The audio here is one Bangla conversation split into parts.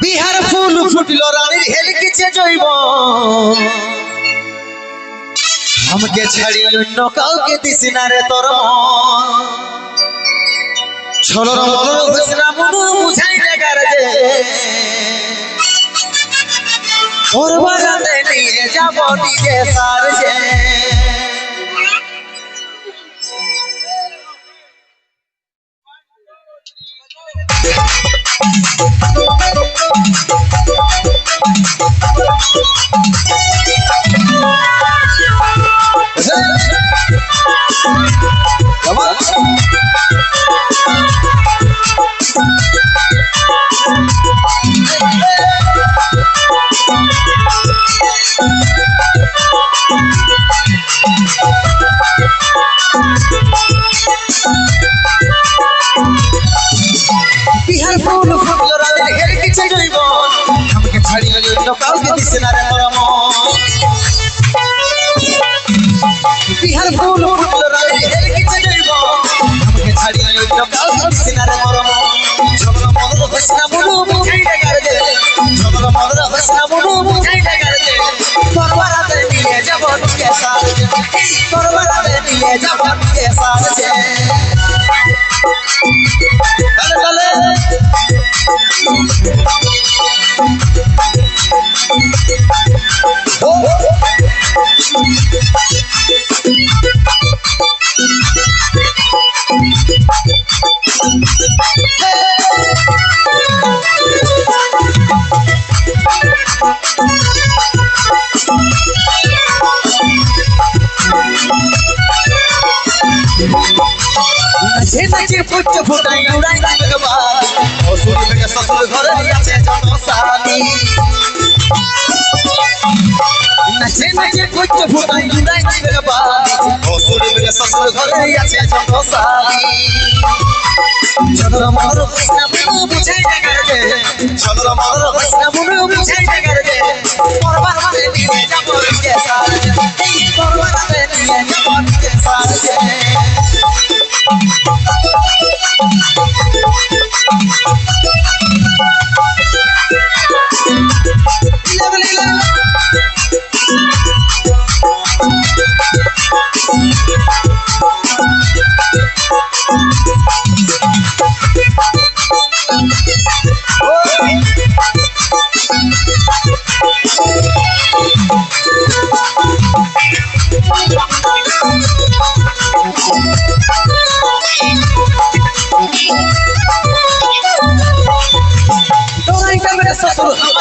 বিহার ফুল ফুটলো রানীর হেলকিছে জৈব আমাকে ছাড়ি অন্য কাউকে দিস না রে তোর। ছলর মলর মনু বুঝাই তোর বাগানে নিয়ে যাব নিজে সার যে বিহার কাউকে দিস না রে মন। বিহার ফুল ফুটলো রানীর হেলকিছে জৈব আমাকে ছাড়ি অন্য কাউকে দিস না রে মন। ঝগড়া মরদ হইস না মনু বুঝাই দেখার যে ঝগড়া মরদ হইস না মনু বুঝাই দেখার যে তোর বারাতে নিয়ে যাব কে সার তোর বারাতে নিয়ে যাব কে সার যে চলে নাচে নাচে ফুট ফুটাই উড়াই ভগবান অসুর থেকে শ্বশুর ঘরে আছে জনসানি। নাচে নাচে ফুট ফুটাই উড়াই ভগবান অসুর থেকে শ্বশুর ঘরে আছে জনসানি। চন্দ্র মর কৃষ্ণ মুনু বুঝাই জাগার দে। চন্দ্র মর কৃষ্ণ মুনু বুঝাই জাগার পরবার মানে নিয়ে যাব কে সার।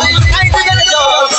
Ay, ay, ay, ay,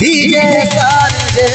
DJ সার দে